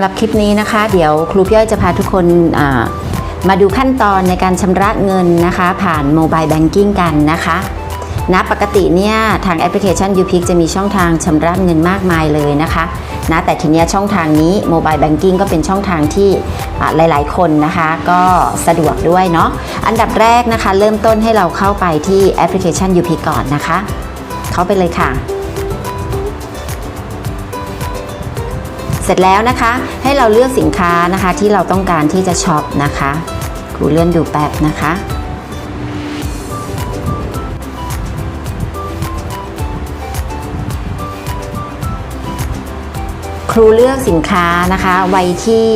ำหรับคลิปนี้นะคะ เดี๋ยวครูพี่อ้อยจะพาทุกคนมาดูขั้นตอนในการชำระเงินนะคะ ผ่านโมบายแบงกิ้งกันนะคะนะปกติเนี่ยทางแอปพลิเคชัน u p i c จะมีช่องทางชำระเงินมากมายเลยนะคะนะแต่ทีนี้ช่องทางนี้โมบายแบงกิ้งก็เป็นช่องทางที่อ่าหลาย ๆ คนนะคะ ก็สะดวกด้วยเนาะอันดับแรกนะคะ เริ่มต้นให้เราเข้าไปที่แอปพลิเคชัน u p i c ก่อนนะคะ เข้าไปเลยค่ะ ร็จแล้วนะคะ ให้เราเลือกสินค้านะคะที่เราต้องการที่จะช็อปนะคะครูเลื่อนดูแป๊บนะคะครูเลือกสินค้านะคะไว้ที่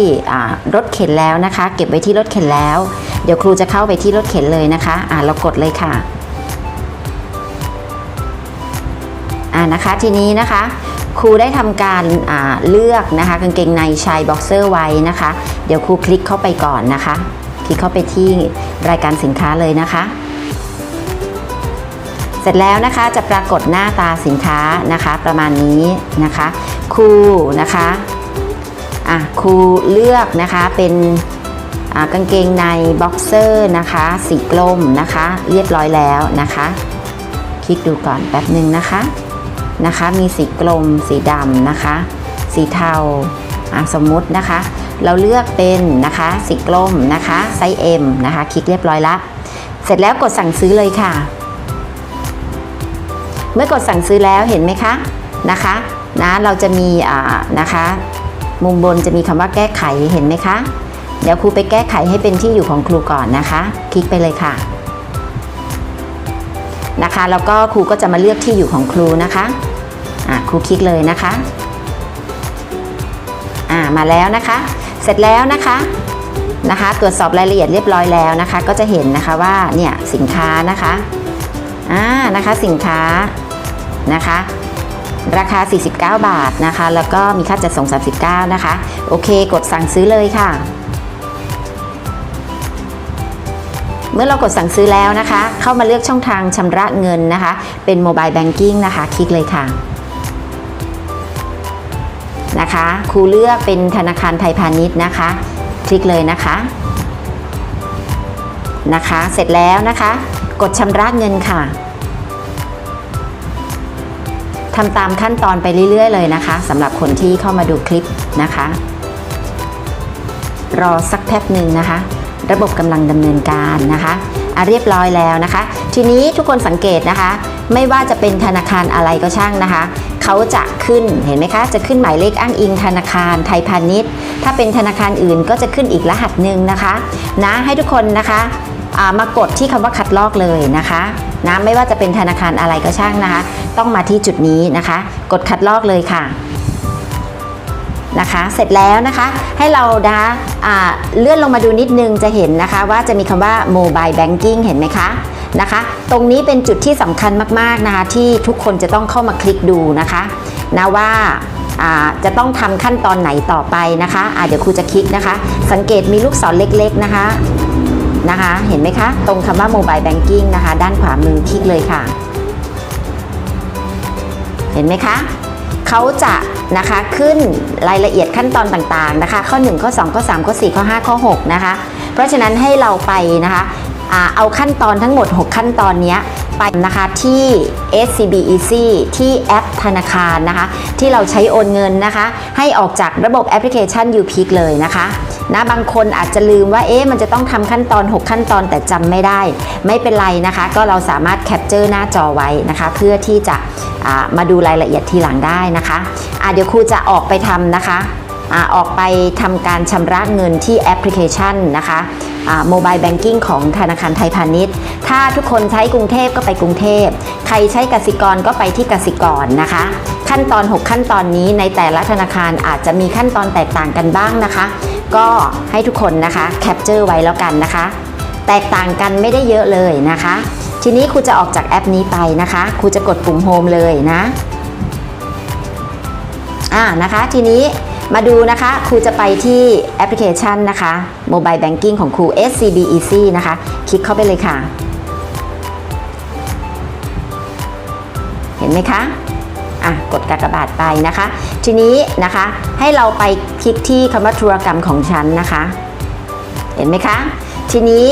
รถเข็นแล้วนะคะ เก็บไว้ที่รถเข็นแล้ว เดี๋ยวครูจะเข้าไปที่รถเข็นเลยนะคะอ่าเรากดเลยค่ะอ่านะคะทีนี้นะคะ ครูได้ทำการาเลือกนะคะกางเกงในชายบ็อกเซอร์ไว้นะคะ เดี๋ยวครูคลิกเข้าไปก่อนนะคะ คลิกเข้าไปที่รายการสินค้าเลยนะคะ เสร็จแล้วนะคะจะปรากฏหน้าตาสินค้านะคะ ประมาณนี้นะคะครูนะคะอะครูเลือกนะคะเป็นกางเกงในบ็อกเซอร์นะคะ สีกลมนะคะ เรียบร้อยแล้วนะคะ คลิกดูก่อนแป๊บหนึ่งนะคะ นะคะ มีสีกลม สีดำนะคะ สีเทาสมมุตินะคะ เราเลือกเป็นนะคะสีกลมนะคะไซส์ M นะคะ คลิกเรียบร้อยละ เสร็จแล้วกดสั่งซื้อเลยค่ะ เมื่อกดสั่งซื้อแล้วเห็นไหมคะนะคะนะเราจะมีอ่านะคะ มุมบนจะมีคำว่าแก้ไขเห็นไหมคะ เดี๋ยวครูไปแก้ไขให้เป็นที่อยู่ของครูก่อนนะคะ คลิกไปเลยค่ะ นะคะ แล้วก็ครูก็จะมาเลือกที่อยู่ของครูนะคะอะครูคลิกเลยนะคะอ่ามาแล้วนะคะ เสร็จแล้วนะคะนะคะ ตรวจสอบรายละเอียดเรียบร้อยแล้วนะคะ ก็จะเห็นนะคะว่าเนี่ยสินค้านะคะอ่านะคะสินค้านะคะ ราคา 49 บาทนะคะ แล้วก็มีค่าจัดส่ง 39 นะคะ โอเค กดสั่งซื้อเลยค่ะ เมื่อเรากดสั่งซื้อแล้วนะคะ เข้ามาเลือกช่องทางชำระเงินนะคะ เป็นโมบายแบงกิ้งนะคะ คลิกเลยค่ะนะคะครูเลือกเป็นธนาคารไทยพาณิชย์นะคะ คลิกเลยนะคะนะคะ เสร็จแล้วนะคะ กดชำระเงินค่ะทำตามขั้นตอนไปเรื่อย ๆ เลยนะคะสำหรับคนที่เข้ามาดูคลิปนะคะ รอสักแป๊บหนึ่งนะคะ ระบบกำลังดำเนินการนะคะอะเรียบร้อยแล้วนะคะ ทีนี้ทุกคนสังเกตนะคะ ไม่ว่าจะเป็นธนาคารอะไรก็ช่างนะคะ เขาจะขึ้นเห็นไหมคะ จะขึ้นหมายเลขอ้างอิงธนาคารไทยพาณิชย์ ถ้าเป็นธนาคารอื่นก็จะขึ้นอีกรหัสหนึ่งนะคะ นะให้ทุกคนนะคะามากดที่คำว่าคัดลอกเลยนะคะนะไม่ว่าจะเป็นธนาคารอะไรก็ช่างนะคะ ต้องมาที่จุดนี้นะคะ กดคัดลอกเลยค่ะ นะคะ เสร็จแล้วนะคะให้เรานะคะเลื่อนลงมาดูนิดนึงจะเห็นนะคะ ว่าจะมีคำว่า mobile banking เห็นไหมคะนะคะ ตรงนี้เป็นจุดที่สำคัญมากๆนะคะที่ทุกคนจะต้องเข้ามาคลิกดูนะคะนะว่าจะต้องทำขั้นตอนไหนต่อไปนะคะอ่าเดี๋ยวครูจะคลิกนะคะ สังเกตมีลูกศรเล็กๆนะคะนะคะ เห็นไหมคะ ตรงคำว่า Mobile Banking นะคะ ด้านขวามือคลิกเลยค่ะ เห็นไหมคะเขาจะ นะคะ ขึ้นรายละเอียดขั้นตอนต่างๆนะคะ ข้อ 1 ข้อ 2 ข้อ 3 ข้อ 4 ข้อ 5 ข้อ 6 นะคะ เพราะฉะนั้นให้เราไปนะคะอ่าเอาขั้นตอนทั้งหมด 6 ขั้นตอนนี้ไปนะคะที่ SCB Easy ที่แอปธนาคารนะคะ ที่เราใช้โอนเงินนะคะ ให้ออกจากระบบแอปพลิเคชัน u p i c เลยนะคะ นะบางคนอาจจะลืมว่าเอ๊ะมันจะต้องทำขั้นตอน 6 ขั้นตอนแต่จำไม่ได้ ไม่เป็นไรนะคะ ก็เราสามารถแคปเจอร์หน้าจอไว้นะคะ เพื่อที่จะมาดูรายละเอียดทีหลังได้นะคะะเดี๋ยวครูจะออกไปทำนะคะอออกไปทำการชำระเงินที่แอปพลิเคชันนะคะโมบายแบงกิ้งของธนาคารไทยพาณิชย์ ถ้าทุกคนใช้กรุงเทพก็ไปกรุงเทพ ใครใช้กสิกรก็ไปที่กสิกรนะคะ ขั้นตอน 6 ขั้นตอนนี้ในแต่ละธนาคารอาจจะมีขั้นตอนแตกต่างกันบ้างนะคะ ก็ให้ทุกคนนะคะแคปเจอร์ไว้แล้วกันนะคะ แตกต่างกันไม่ได้เยอะเลยนะคะ ทีนี้ครูจะออกจากแอปนี้ไปนะคะครูจะกดปุ่มโฮมเลยนะอ่านะคะ ทีนี้มาดูนะคะครูจะไปที่แอปพลิเคชันนะคะ Mobile Banking ของครู SCB Easy นะคะ คลิกเข้าไปเลยค่ะ เห็นไหมคะ อะกดกากบาทไปนะคะ ทีนี้นะคะให้เราไปคลิกที่คำว่าธุรกรรมของฉันนะคะ เห็นไหมคะ ทีนี้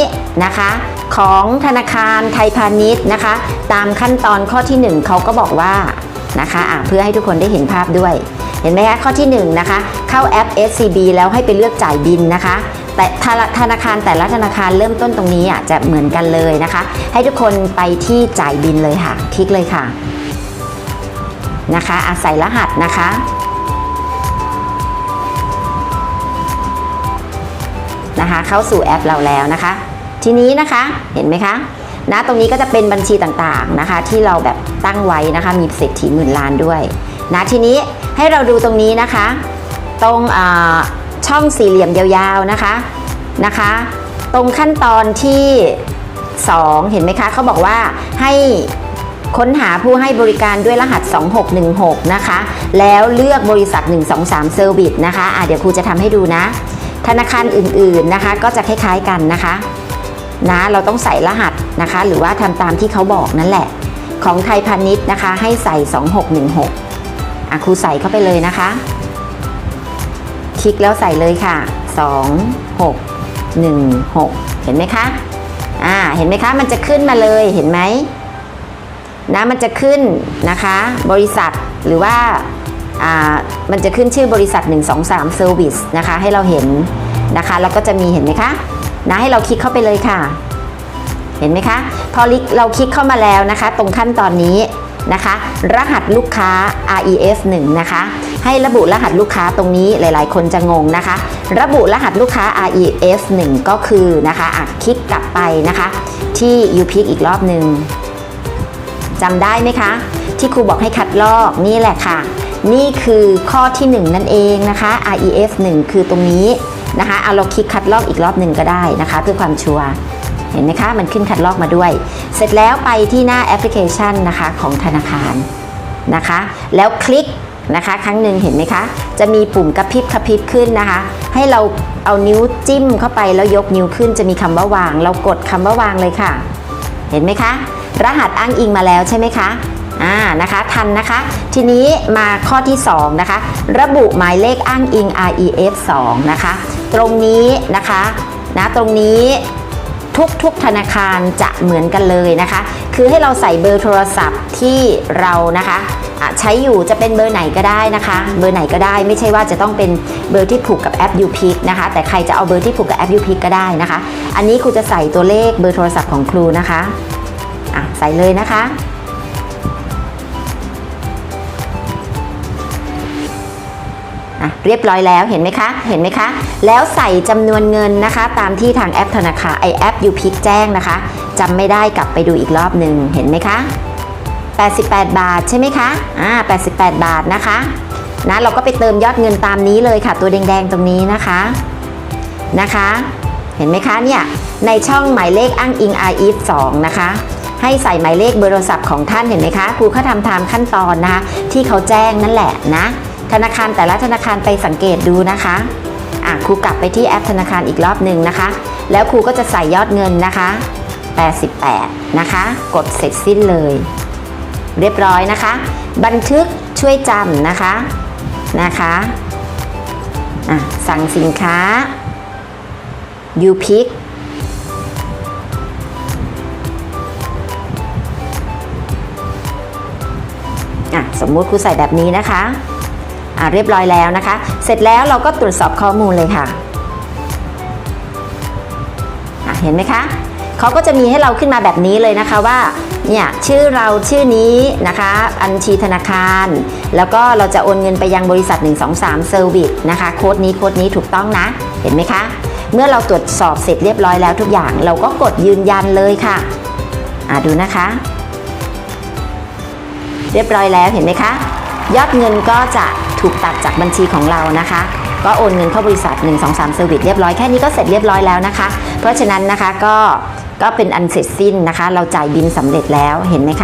นะคะของธนาคารไทยพาณิชย์นะคะ ตามขั้นตอนข้อที่ 1เขาก็บอกว่านะคะะเพื่อให้ทุกคนได้เห็นภาพด้วย เห็นไหมคะข้อที่1นะคะเข้าแอป SCB แล้วให้ไปเลือกจ่ายบินนะคะ แต่ธนาธนาคารแต่ละธนาคารเริ่มต้นตรงนี้อะจะเหมือนกันเลยนะคะ ให้ทุกคนไปที่จ่ายบินเลยค่ะ คลิกเลยค่ะ นะคะอาศัยรหัสนะคะ นะคะ เข้าสู่แอปเราแล้วนะคะ ทีนี้นะคะเห็นไหมคะนะตรงนี้ก็จะเป็นบัญชีต่างๆนะคะ ที่เราแบบตั้งไว้นะคะ มีเศรษฐีหมื่นล้านด้วยนะทีนี้ให้เราดูตรงนี้นะคะ ตรงช่องสี่เหลี่ยมยาวๆนะคะนะคะ ตรงขั้นตอนที่ 2 เห็นไหมคะเขาบอกว่าให้ ค้นหาผู้ให้บริการด้วยรหัส 2616 นะคะ แล้วเลือกบริษัท 123 Service นะคะอะเดี๋ยวครูจะทำให้ดูนะ ธนาคารอื่นๆนะคะ ก็จะคล้ายๆกันนะคะนะเราต้องใส่รหัสนะคะ หรือว่าทำตามที่เขาบอกนั่นแหละ ของไทยพาณิชย์นะคะ ให้ใส่ 2616อะครูใส่เข้าไปเลยนะคะ คลิกแล้วใส่เลยค่ะ 2 6 1 6 เห็นไหมคะอ่าเห็นไหมคะ มันจะขึ้นมาเลยเห็นไหม นะมันจะขึ้นนะคะบริษัทหรือว่าามันจะขึ้นชื่อบริษัท 123 Service นะคะให้เราเห็นนะคะแล้วก็จะมีเห็นไหมคะนะให้เราคลิกเข้าไปเลยค่ะ เห็นไหมคะพอเราคลิกเข้ามาแล้วนะคะ ตรงขั้นตอนนี้นะคะ รหัสลูกค้า REF 1นะคะให้ระบุรหัสลูกค้าตรงนี้หลาย ๆ คนจะงงนะคะ ระบุรหัสลูกค้า REF 1ก็คือนะคะอะคลิกกลับไปนะคะ ที่ u p i c อีกรอบหนึ่ง จำได้ไหมคะ ที่ครูบอกให้คัดลอกนี่แหละค่ะ นี่คือข้อที่ 1 นั่นเองนะคะ REF 1 คือตรงนี้นะคะเอาเราคลิกคัดลอกอีกรอบหนึ่งก็ได้นะคะ เพื่อความชัวร์เห็นไหมคะ มันขึ้นคัดลอกมาด้วย เสร็จแล้วไปที่หน้าแอปพลิเคชันนะคะของธนาคารนะคะ แล้วคลิกนะคะครั้งหนึ่งเห็นไหมคะ จะมีปุ่มกระพริบกระพริบขึ้นนะคะ ให้เราเอานิ้วจิ้มเข้าไปแล้วยกนิ้วขึ้นจะมีคำว่าวาง เรากดคำว่าวางเลยค่ะ เห็นไหมคะ รหัสอ้างอิงมาแล้วใช่ไหมคะอ่านะคะทันนะคะ ทีนี้มาข้อที่ 2 นะคะ ระบุหมายเลขอ้างอิง REF 2 นะคะ ตรงนี้นะคะนะตรงนี้ทุกทุกธนาคารจะเหมือนกันเลยนะคะ คือให้เราใส่เบอร์โทรศัพท์ที่เรานะคะะใช้อยู่จะเป็นเบอร์ไหนก็ได้นะคะ เบอร์ไหนก็ได้ไม่ใช่ว่าจะต้องเป็นเบอร์ที่ผูกกับแอป u p i c นะคะ แต่ใครจะเอาเบอร์ที่ผูกกับแอป u p i c ก็ได้นะคะ อันนี้ครูจะใส่ตัวเลขเบอร์โทรศัพท์ของครูนะคะ อะใส่เลยนะคะ เรียบร้อยแล้วเห็นไหมคะ เห็นไหมคะ แล้วใส่จำนวนเงินนะคะ ตามที่ทางแอปธนาคารไอแอปยูพิกแจ้งนะคะจำไม่ได้กลับไปดูอีกรอบหนึ่งเห็นไหมคะ 88 บาทใช่ไหมคะอ่า88 บาทนะคะนะเราก็ไปเติมยอดเงินตามนี้เลยค่ะ ตัวแดงๆตรงนี้นะคะนะคะ เห็นไหมคะเนี่ยในช่องหมายเลขอ้างอิง i e 2นะคะ ให้ใส่หมายเลขเบอร์โทรศัพท์ของท่านเห็นไหมคะครูเขาทำตามขั้นตอนนะคะที่เขาแจ้งนั่นแหละนะ ธนาคารแต่ละธนาคารไปสังเกตดูนะคะอะครูกลับไปที่แอปธนาคารอีกรอบหนึ่งนะคะ แล้วครูก็จะใส่ยอดเงินนะคะ 88 นะคะ กดเสร็จสิ้นเลย เรียบร้อยนะคะ บันทึกช่วยจำนะคะนะคะอะสั่งสินค้า u p i อะสมมุติครูใส่แบบนี้นะคะอะเรียบร้อยแล้วนะคะ เสร็จแล้วเราก็ตรวจสอบข้อมูลเลยค่ะะเห็นไหมคะเขาก็จะมีให้เราขึ้นมาแบบนี้เลยนะคะว่าเนี่ยชื่อเราชื่อนี้นะคะบัญชีธนาคาร แล้วก็เราจะโอนเงินไปยังบริษัท 123 Service นะคะโค้ดนี้โค้ดนี้ถูกต้องนะ เห็นไหมคะ เมื่อเราตรวจสอบเสร็จเรียบร้อยแล้วทุกอย่าง เราก็กดยืนยันเลยค่ะอะดูนะคะ เรียบร้อยแล้วเห็นไหมคะ ยอดเงินก็จะถูกตัดจากบัญชีของเรานะคะ ก็โอนเงินเข้าบริษัท 123 Service เรียบร้อยแค่นี้ก็เสร็จเรียบร้อยแล้วนะคะ เพราะฉะนั้นนะคะก็ก็เป็นอันเสร็จสิ้นนะคะ เราจ่ายบินสำเร็จแล้วเห็นไหมคะ